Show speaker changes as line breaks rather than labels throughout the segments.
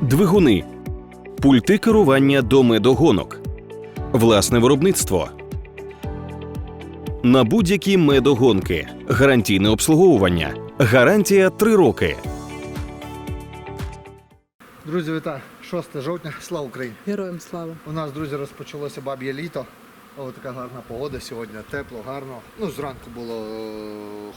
двигуни, пульти керування до медогонок, власне виробництво. На будь-які медогонки, гарантійне обслуговування, гарантія 3 роки.
Друзі, вітаю! 6 жовтня, слава Україні!
Героям слава.
У нас, друзі, розпочалося баб'є літо. Ось така гарна погода сьогодні, тепло, гарно. Ну, зранку було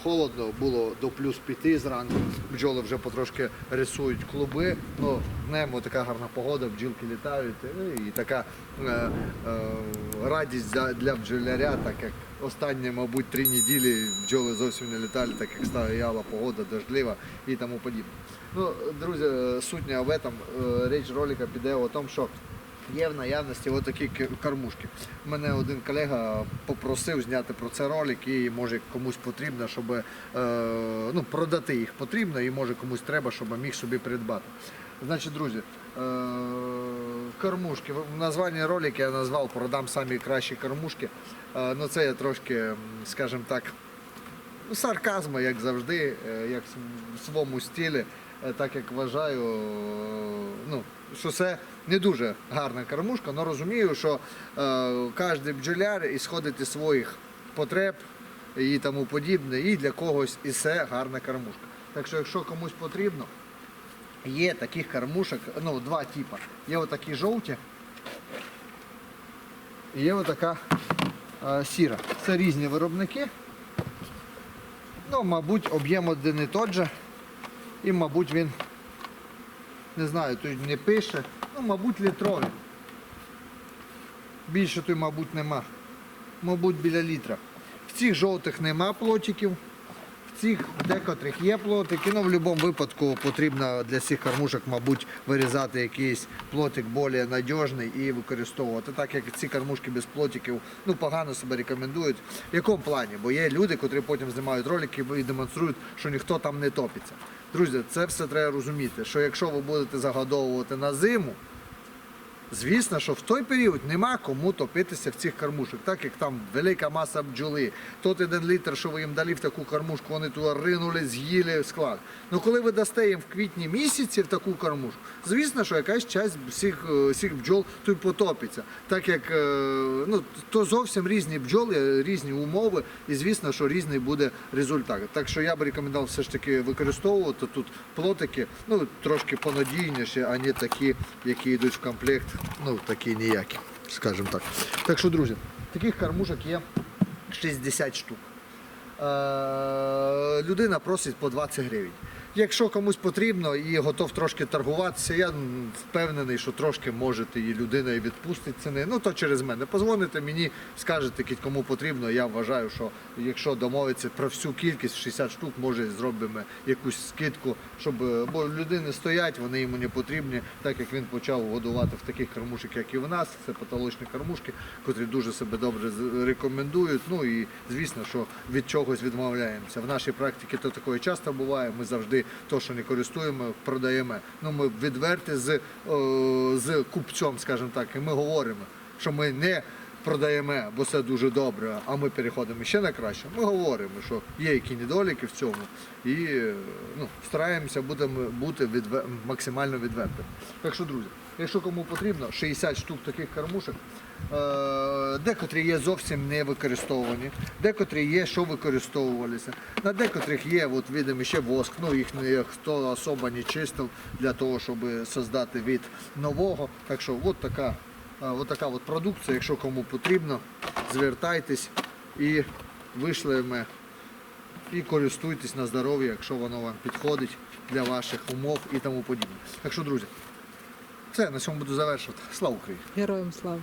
холодно, було до плюс 5 зранку. Бджоли вже потрошки рисують клуби. Ну, днем така гарна погода, бджілки літають. Ну, і така е, е, радість для, бджоляря, так як останні, мабуть, три неділі бджоли зовсім не літали, так як стояла погода дождлива і тому подібне. Ну, друзі, суть не об этом. Е, Річ ролика піде о тому, що Є в наявності отакі кормушки. Мене один колега попросив зняти про це ролик і може комусь потрібно, щоб е, ну, продати їх потрібно і може комусь треба, щоб міг собі придбати. Значить, друзі, е, кормушки. В названні ролика я назвав продам самі кращі кормушки. Е, ну це я трошки, скажімо так, сарказму, як завжди, е, як в своєму стилі, так як вважаю, е, ну, що це не дуже гарна кормушка, але розумію, що е, кожен бджоляр ісходить своїх потреб і тому подібне, і для когось і це гарна кормушка. Так що, якщо комусь потрібно, є таких кормушок, ну, два типи. Є отакі жовті, і є отака е, сіра. Це різні виробники. Ну, мабуть, об'єм один і тот же. І, мабуть, він, не знаю, тут не пише. Ну, мабуть, літровий. Більше тут, мабуть, нема. Мабуть, біля літра. В цих жовтих нема плотиків. Цих декотрих є плотики. Ну, в будь-якому випадку потрібно для цих кормушок, мабуть, вирізати якийсь плотик більш надіжний і використовувати. Так як ці кормушки без плотиків ну, погано себе рекомендують. В якому плані? Бо є люди, котрі потім знімають ролики і демонструють, що ніхто там не топиться. Друзі, це все треба розуміти, що якщо ви будете загодовувати на зиму, Звісно, що в той період нема кому топитися в цих кормушок, так як там велика маса бджоли. Тот один літр, що ви їм дали в таку кормушку, вони туди ринули, з'їли склад. Ну коли ви дасте їм в квітні місяці в таку кормушку, звісно, що якась часть всіх, е, всіх бджол тут потопиться. Так як е, ну, то зовсім різні бджоли, різні умови, і звісно, що різний буде результат. Так що я б рекомендував все ж таки використовувати тут плотики, ну трошки понадійніші, а не такі, які йдуть в комплект, ну такі ніякі, скажімо так. Так що, друзі, таких кормушок є 60 штук. Е, людина просить по 20 гривень. Якщо комусь потрібно і готов трошки торгуватися, я впевнений, що трошки можете і людина і відпустить ціни. Ну то через мене. Позвоните мені, скажете, кому потрібно. Я вважаю, що якщо домовиться про всю кількість 60 штук, може зробимо якусь скидку, щоб е, бо людини стоять, вони йому не потрібні, так як він почав годувати в таких кормушок, як і в нас. Це потолочні кормушки, котрі дуже себе добре рекомендують. Ну і звісно, що від чогось відмовляємося. В нашій практиці то такое часто буває. Ми завжди то, що не користуємо, продаємо. Ну ми відверті з, з купцем, скажімо так, і ми говоримо, що ми не. Продаємо, бо це дуже добре, а ми переходимо ще на краще. Ми говоримо, що є які недоліки в цьому, і ну, стараємося будемо бути відвер... максимально відвертими. Так що, друзі, якщо кому потрібно, 60 штук таких кормушок, е, декотрі є зовсім не використовувані, декотрі є, що використовувалися. На декотрих є, от видимо, ще воск, ну їх не хто особо не чистив для того, щоб создати від нового. Так що от така, е, от така от продукція, якщо кому потрібно, звертайтесь і вишлемо і користуйтесь на здоров'я, якщо воно вам підходить для ваших умов і тому подібне. Так що, друзі, все, на цьому буду завершувати. Слава Україні!
Героям слава.